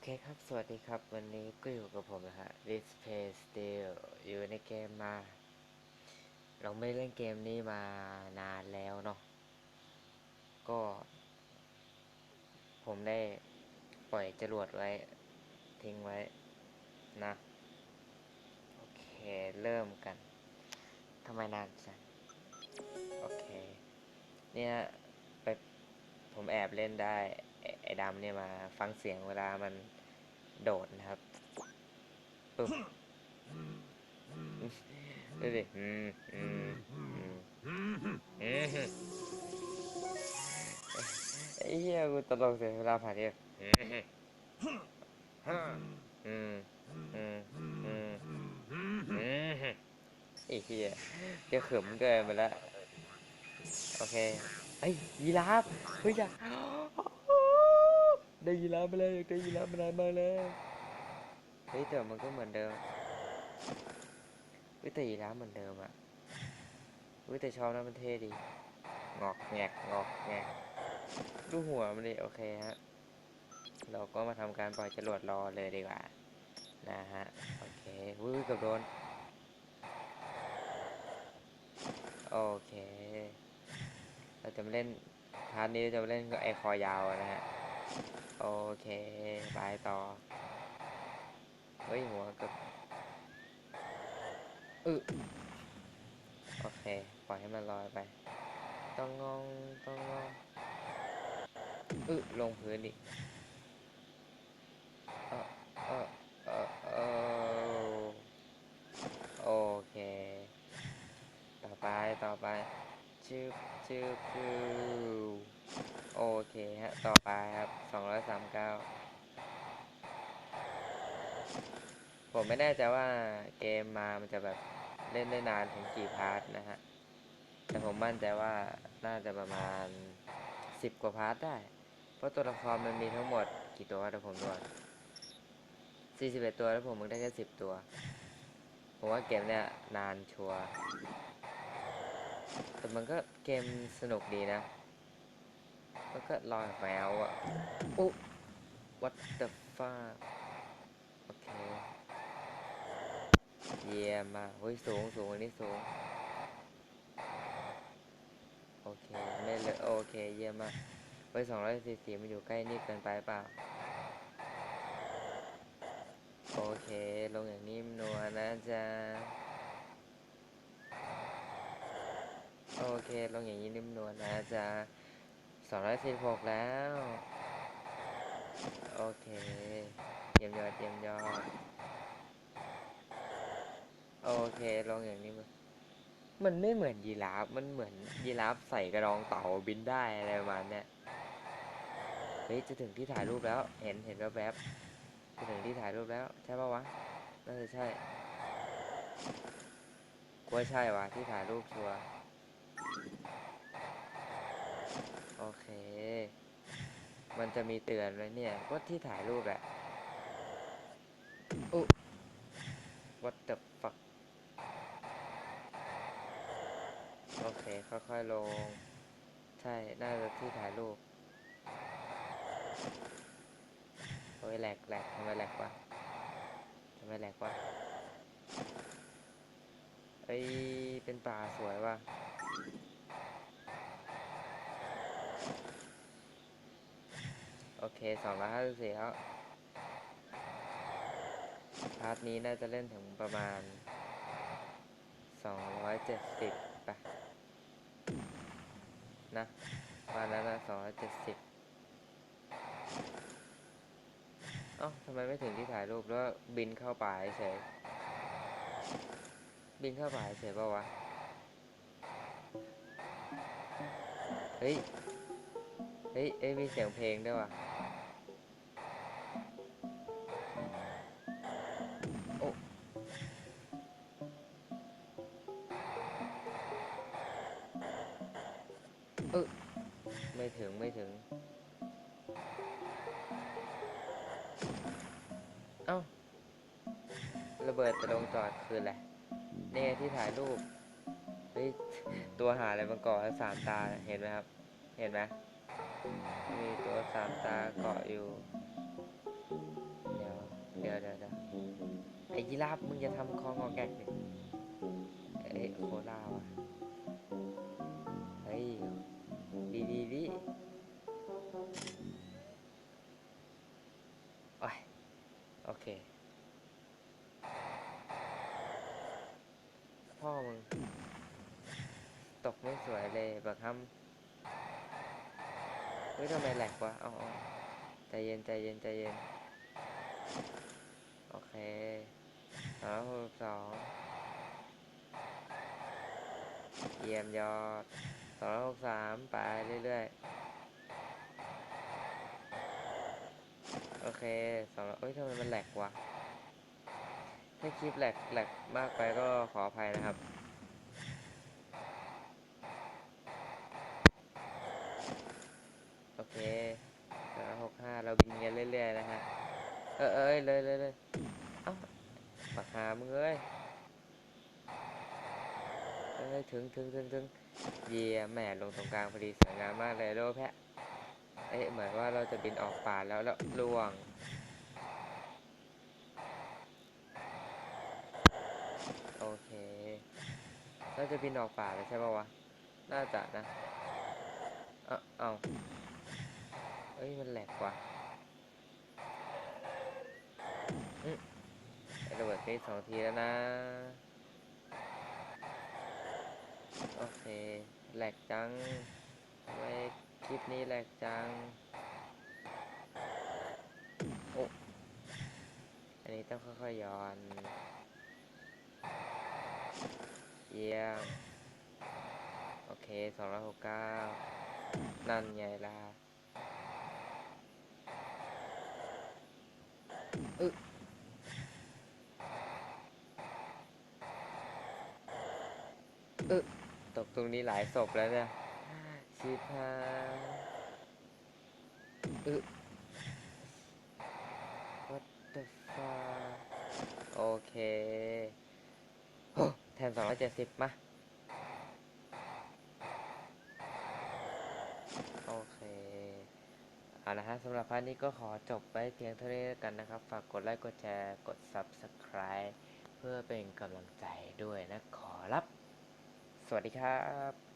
อเคครับ สวัสดีครับ วันนี้ก็อยู่กับผมนะฮะ Display Steel อยู่ในเกมมา เราไม่เล่นเกมนี้มานานแล้วเนาะ ก็ ผมได้ปล่อยจรวดไว้ ทิ้งไว้ นะ โอเค เริ่มกัน ทำไมนานจัง โอเค เนี่ย ไป ผมแอบเล่นได้ ไอ้ดำเนี่ยมาฟังเสียงเวลามันโดดนะครับปึ๊บดูดิอืมอืมอืมอืมไอ้เหี้ยกูตลกเสียเวลาผ่านเนี่ยอืมอืมอืมอืมอืมไอ้เหี้ยเดี๋ยวเขิมเกินไปแล้วโอเคไอ้ยีราฟเฮ้ยจ้ะ ได้ยีราฟไปเลยได้ยีราฟมานานมากเลยเฮ้ยแต่มันก็เหมือนเดิมเฮ้ยแต่ยีราฟเหมือนเดิมอะเฮ้ยแต่ชอบนะมันเท่ดีงอกแงกงอกแงกดูหัวมันดิโอเคฮะเราก็มาทำการปล่อยจรวดรอเลยดีกว่านะฮะโอเควุ้ยกับโดนโอเค เราจะมาเล่นพาร์ทนี้จะมาเล่นกับไอคอยาวนะฮะ โอเค ไปต่อ เฮ้ย หัวกับอึโอเค ปล่อยให้มันลอยไป ต้องงองต้องงองอึลงพื้นดิเออเออเออเออโอเค ต่อไป ต่อไป ชืบชืบชืบ โอเคฮะ ต่อไปครับสองร้อยสามเก้าผมไม่แน่ใจว่าเกมมามันจะแบบเล่นได้นานถึงกี่พาร์ทนะฮะ แต่ผมมั่นใจว่าน่าจะประมาณสิบกว่าพาร์ทได้ เพราะตัวละครมันมีทั้งหมดกี่ตัวเดี๋ยวผมดูสี่สิบเอ็ดตัวแล้วผมมึงได้แค่สิบตัว ผมว่าเกมเนี้ยนานชัวร์แต่มันก็เกมสนุกดีนะ มันก็ลอยแมวอะอุ๊ what the fuck โอเค เยี่ยมมากเฮ้ยสูงสูงอันนี้สูง โอเค ไม่เลยโอเค เยี่ยมมากเฮ้ยสองร้อยสี่สิบมันอยู่ใกล้นี่เกินไปเปล่า โอเค ลงอย่างนิ่มนวลนะจ๊ะโอเค ลงอย่างนี้นิ่มนวลนะจ๊ะ สองร้อยสิบหกแล้ว โอเค เยี่ยมยอดเยี่ยมยอด โอเค ลองอย่างนี้มันมันไม่เหมือนยีราฟ มันเหมือนยีราฟใส่กระรองเต่าบินได้อะไรประมาณเนี้ยเฮ้ย จะถึงที่ถ่ายรูปแล้ว เห็น เห็นแวบๆจะถึงที่ถ่ายรูปแล้ว ใช่ปะวะ น่าจะใช่กว่าใช่วะที่ถ่ายรูปชัวร์ โอเค มันจะมีเตือนไว้เนี่ยว่าที่ถ่ายรูปแหละอุ๊ what the fuck โอเค ค่อยๆลง ใช่ น่าจะที่ถ่ายรูป โอ้ยแหลกแหลกทำไมแหลกวะทำไมแหลกวะเอ้ย เป็นป่าสวยว่ะ โอเคสองร้อยห้าสิบสี่แล้วพาร์ทนี้น่าจะเล่นถึงประมาณสองร้อยเจ็ดสิบไปนะประมาณนั้นนะสองร้อยเจ็ดสิบเอ้าทำไมไม่ถึงที่ถ่ายรูปแล้วบินเข้าป่าเฉยบินเข้าป่าเฉยเปล่าวะ เฮ้ย เฮ้ย เอ้ยมีเสียงเพลงด้วยว่ะ ไม่ถึงไม่ถึง เอ้า ระเบิดไปลงจอดคืออะไรเนี่ยที่ถ่ายรูปเฮ้ยตัวหาอะไรมาเกาะสามตาเห็นไหมครับ เห็นไหมมีตัวสามตาเกาะอยู่อ้ยีราฟมึงจะทำคองอแกกเนี่ยเอ้โคลาวะ โอเค พ่อมึง ตกไม่สวยเลยบักฮัมเฮ้ยทำไมแหลกวะเอาเอาใจเย็นใจเย็นใจเย็น โอเคสองหกสองเยี่ยมยอดสองหกสามไปเรื่อยๆ อเคสองเอ้ยทำไมมันแหลกวะ ถ้าคลิปแหลกแหลกมากไปก็ขออภัยนะครับ โอเคสองหกห้าเราบินกันเรื่อยๆนะฮะ เออเอ้ยเลยเลยเลยเอ้าปากหามึงเอ้ยเอ้ยถึงถึงถึงถึงเยี่ยแหม่ลงตรงกลางพอดีสวยงามมากเลยโลแพะ เอ๊ะเหมือนว่าเราจะบินออกป่าแล้วแล้วล่วง โอเคเราจะบินออกป่าแล้วใช่ป่าวะ น่าจะนะ เอ้าเอ้าเอ้ยมันแหลกว่ะอืมไอระเบิดไปสองทีแล้วนะ โอเค แหลกจังไม คลิปนี้แหลกจัง โอ้ อันนี้ต้องค่อยๆย้อน เยี่ยม โอเคสองร้อยหกเก้านั่นไงล่ะอึอึตกตรงนี้หลายศพแล้วเนี่ย ชิพาอึ what the fuck โอเคแทนสองร้อยเจ็ดสิบมาโอเคเอาละฮะสำหรับพาร์ทนี้ก็ขอจบไว้เพียงเท่านี้แล้วกันนะครับ ฝากกดไลค์ กดแชร์ กด Subscribe เพื่อเป็นกำลังใจด้วยนะขอรับ สวัสดีครับ